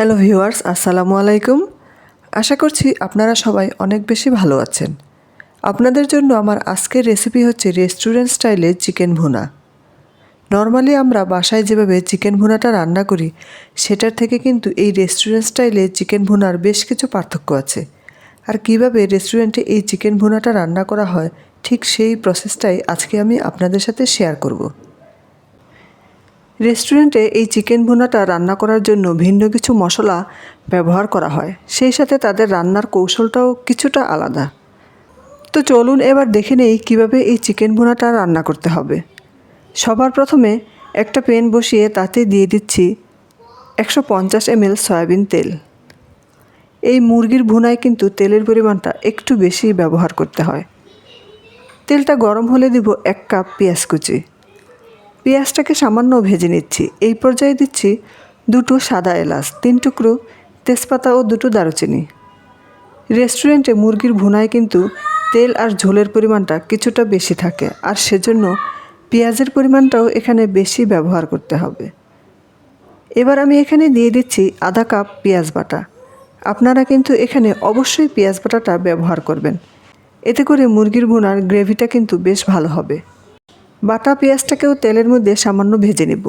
Hello viewers, আসসালামু আলাইকুম। আশা করছি আপনারা সবাই অনেক বেশি ভালো আছেন। আপনাদের জন্য আমার আজকের রেসিপি হচ্ছে রেস্টুরেন্ট স্টাইলে চিকেন ভুনা। নর্মালি আমরা বাসায় যেভাবে চিকেন ভুনাটা রান্না করি, সেটার থেকে কিন্তু এই রেস্টুরেন্ট স্টাইলে চিকেন ভুনার বেশ কিছু পার্থক্য আছে। আর কীভাবে রেস্টুরেন্টে এই চিকেন ভুনাটা রান্না করা হয়, ঠিক সেই প্রসেসটাই আজকে আমি আপনাদের সাথে শেয়ার করব। রেস্টুরেন্টে এই চিকেন ভুনাটা রান্না করার জন্য ভিন্ন কিছু মশলা ব্যবহার করা হয়। সেই সাথে তাদের রান্নার কৌশলটাও কিছুটা আলাদা। তো চলুন এবার দেখে নেই কীভাবে এই চিকেন ভুনাটা রান্না করতে হবে। সবার প্রথমে একটা প্যান বসিয়ে তাতে দিয়ে দিচ্ছি একশো পঞ্চাশ এমএল সয়াবিন তেল। এই মুরগির ভুনায় কিন্তু তেলের পরিমাণটা একটু বেশি ব্যবহার করতে হয়। তেলটা গরম হলে দিব এক কাপ পেঁয়াজ কুচি। পেঁয়াজটাকে সামান্য ভেজে নিচ্ছি। এই পর্যায়ে দিচ্ছি দুটো সাদা এলাচ, তিন টুকরো তেজপাতা ও দুটো দারুচিনি। রেস্টুরেন্টে মুরগির ভুনায় কিন্তু তেল আর ঝোলের পরিমাণটা কিছুটা বেশি থাকে আর সেজন্য পেঁয়াজের পরিমাণটাও এখানে বেশি ব্যবহার করতে হবে। এবার আমি এখানে দিয়ে দিচ্ছি আধা কাপ পেঁয়াজ বাটা। আপনারা কিন্তু এখানে অবশ্যই পেঁয়াজ বাটাটা ব্যবহার করবেন। এতে করে মুরগির ভুনার গ্রেভিটা কিন্তু বেশ ভালো হবে। বাটা পেঁয়াজটাকেও তেলের মধ্যে সামান্য ভেজে নেব।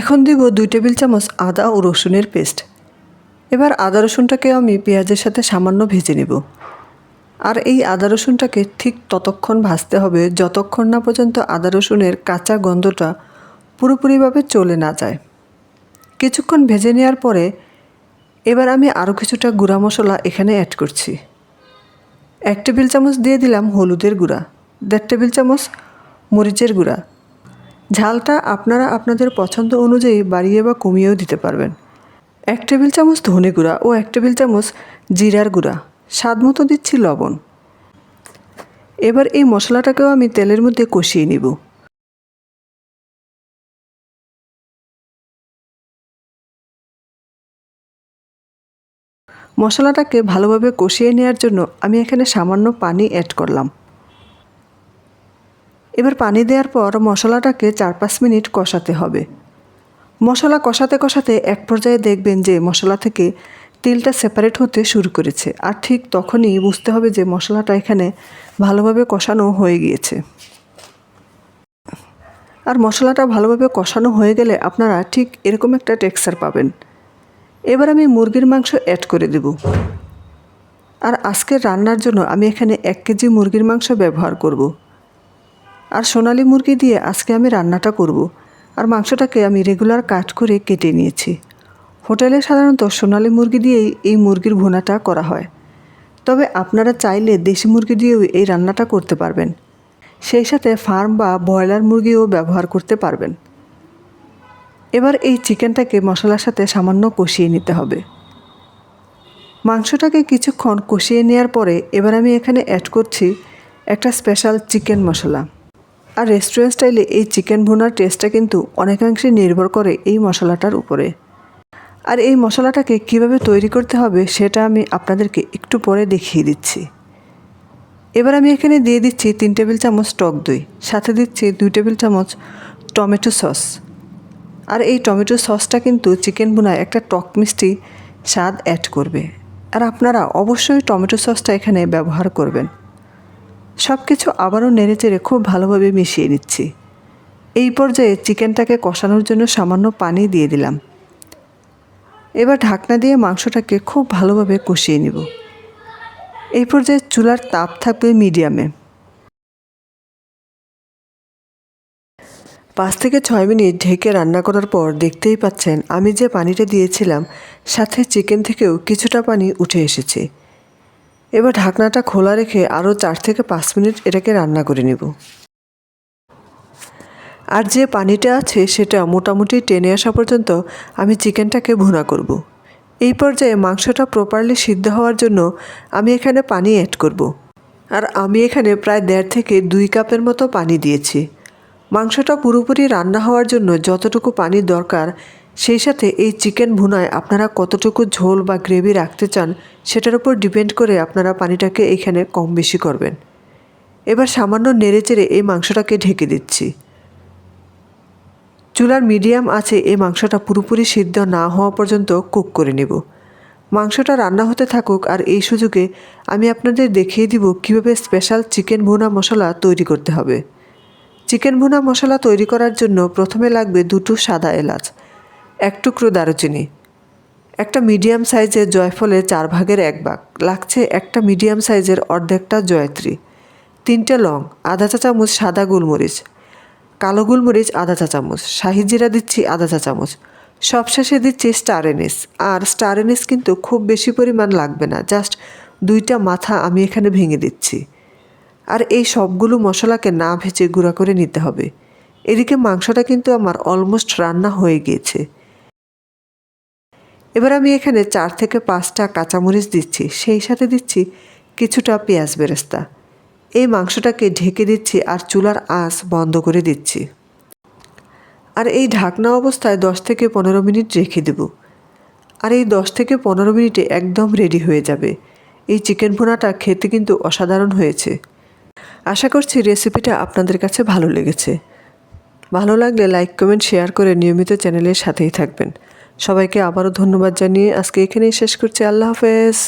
এখন দিব দুই টেবিল চামচ আদা ও রসুনের পেস্ট। এবার আদা রসুনটাকে আমি পেঁয়াজের সাথে সামান্য ভেজে নেব। আর এই আদা রসুনটাকে ঠিক ততক্ষণ ভাজতে হবে যতক্ষণ না পর্যন্ত আদা রসুনের কাঁচা গন্ধটা পুরোপুরিভাবে চলে না যায়। কিছুক্ষণ ভেজে নেওয়ার পরে এবার আমি আরও কিছুটা গুঁড়া মশলা এখানে অ্যাড করছি। এক টেবিল চামচ দিয়ে দিলাম হলুদের গুঁড়া, দেড় টেবিল চামচ মরিচের গুঁড়া। ঝালটা আপনারা আপনাদের পছন্দ অনুযায়ী বাড়িয়ে বা কমিয়েও দিতে পারবেন। এক টেবিল চামচ ধনে গুঁড়া ও এক টেবিল চামচ জিরার গুঁড়া। স্বাদ মতো দিচ্ছি লবণ। এবার এই মশলাটাকেও আমি তেলের মধ্যে কষিয়ে নিব। মশলাটাকে ভালোভাবে কষিয়ে নেওয়ার জন্য আমি এখানে সামান্য পানি অ্যাড করলাম। এবার পানি দেওয়ার পর মশলাটাকে চার পাঁচ মিনিট কষাতে হবে। মশলা কষাতে কষাতে এক পর্যায়ে দেখবেন যে মশলা থেকে তেলটা সেপারেট হতে শুরু করেছে আর ঠিক তখনই বুঝতে হবে যে মশলাটা এখানে ভালোভাবে কষানো হয়ে গিয়েছে। আর মশলাটা ভালোভাবে কষানো হয়ে গেলে আপনারা ঠিক এরকম একটা টেক্সচার পাবেন। এবার আমি মুরগির মাংস অ্যাড করে দেব। আর আজকের রান্নার জন্য আমি এখানে এক কেজি মুরগির মাংস ব্যবহার করব। আর সোনালি মুরগি দিয়ে আজকে আমি রান্নাটা করব। আর মাংসটাকে আমি রেগুলার কাট করে কেটে নিয়েছি। হোটেলে সাধারণত সোনালি মুরগি দিয়েই এই মুরগির ভুনাটা করা হয়। তবে আপনারা চাইলে দেশি মুরগি দিয়েও এই রান্নাটা করতে পারবেন। সেই সাথে ফার্ম বা ব্রয়লার মুরগিও ব্যবহার করতে পারবেন। এবার এই চিকেনটাকে মশলার সাথে সামান্য কষিয়ে নিতে হবে। মাংসটাকে কিছুক্ষণ কষিয়ে নেওয়ার পরে এবার আমি এখানে অ্যাড করছি একটা স্পেশাল চিকেন মশলা। আর রেস্টুরেন্ট স্টাইলে এই চিকেন ভুনার টেস্টটা কিন্তু অনেকাংশে নির্ভর করে এই মশলাটার উপরে। আর এই মশলাটাকে কীভাবে তৈরি করতে হবে সেটা আমি আপনাদেরকে একটু পরে দেখিয়ে দিচ্ছি। এবার আমি এখানে দিয়ে দিচ্ছি তিন টেবিল চামচ টক দই, সাথে দিচ্ছি দুই টেবিল চামচ টমেটো সস। আর এই টমেটো সসটা কিন্তু চিকেন বোনায় একটা টক মিষ্টি স্বাদ অ্যাড করবে। আর আপনারা অবশ্যই টমেটো সসটা এখানে ব্যবহার করবেন। সব কিছু আবারও নেড়েচেড়ে খুব ভালোভাবে মিশিয়ে নিচ্ছি। এই পর্যায়ে চিকেনটাকে কষানোর জন্য সামান্য পানি দিয়ে দিলাম। এবার ঢাকনা দিয়ে মাংসটাকে খুব ভালোভাবে কষিয়ে নিব। এই পর্যায়ে চুলার তাপ থাকবে মিডিয়ামে। পাঁচ থেকে ছয় মিনিট ঢেকে রান্না করার পর দেখতেই পাচ্ছেন, আমি যে পানিটা দিয়েছিলাম, সাথে চিকেন থেকেও কিছুটা পানি উঠে এসেছে এবার ঢাকনাটা খোলা রেখে আরও চার থেকে পাঁচ মিনিট এটাকে রান্না করে নেব আর যে পানিটা আছে, সেটা মোটামুটি টেনে আসা পর্যন্ত আমি চিকেনটাকে ভুনা করব। এই পর্যায়ে মাংসটা প্রপারলি সিদ্ধ হওয়ার জন্য আমি এখানে পানি অ্যাড করব। আর আমি এখানে প্রায় দেড় থেকে দুই কাপের মতো পানি দিয়েছি মাংসটা পুরোপুরি রান্না হওয়ার জন্য যতটুকু পানি দরকার, সেই সাথে এই চিকেন ভুনায় আপনারা কতটুকু ঝোল বা গ্রেভি রাখতে চান, সেটার উপর ডিপেন্ড করে আপনারা পানিটাকে এখানে কম বেশি করবেন। এবার সামান্য নেড়ে চেড়ে এই মাংসটাকে ঢেকে দিচ্ছি। চুলার মিডিয়াম আছে এই মাংসটা পুরোপুরি সিদ্ধ না হওয়া পর্যন্ত কুক করে নেব। মাংসটা রান্না হতে থাকুক আর এই সুযোগে আমি আপনাদের দেখিয়ে দিব কীভাবে স্পেশাল চিকেন ভুনা মশলা তৈরি করতে হবে। চিকেন ভুনা মশলা তৈরি করার জন্য প্রথমে লাগবে দুটো সাদা এলাচ, এক টুকরো দারুচিনি, একটা মিডিয়াম সাইজের জয়ফলের চার ভাগের এক ভাগ, লাগছে একটা মিডিয়াম সাইজের অর্ধেকটা জয়ত্রী, তিনটে লং, আধা চা চামচ সাদা গোলমরিচ, কালো গোলমরিচ আধা চা চামচ, শাহি জিরা দিচ্ছি আধা চা চামচ, সবশেষে দিচ্ছি স্টার এনিস, আর স্টার এনিস কিন্তু খুব বেশি পরিমাণ লাগবে না, জাস্ট দুইটা মাথা আমি এখানে ভেঙে দিচ্ছি। আর এই সবগুলো মশলাকে না ভেজে গুঁড়া করে নিতে হবে। এদিকে মাংসটা কিন্তু আমার অলমোস্ট রান্না হয়ে গিয়েছে। এবার আমি এখানে চার থেকে পাঁচটা কাঁচামরিচ দিচ্ছি, সেই সাথে দিচ্ছি কিছুটা পেঁয়াজ বেরেস্তা। এই মাংসটাকে ঢেকে দিচ্ছি আর চুলার আঁচ বন্ধ করে দিচ্ছি। আর এই ঢাকনা অবস্থায় দশ থেকে পনেরো মিনিট রেখে দেব। আর এই দশ থেকে পনেরো মিনিটে একদম রেডি হয়ে যাবে। এই চিকেন ভুনাটা খেতে কিন্তু অসাধারণ হয়েছে। আশা করছি রেসিপিটা আপনাদের কাছে ভালো লেগেছে। ভালো লাগলে লাইক, কমেন্ট, শেয়ার করে নিয়মিত চ্যানেলের সাথেই থাকবেন। সবাইকে আবারও ধন্যবাদ জানিয়ে আজকে এখানেই শেষ করছি। আল্লাহ হাফেজ।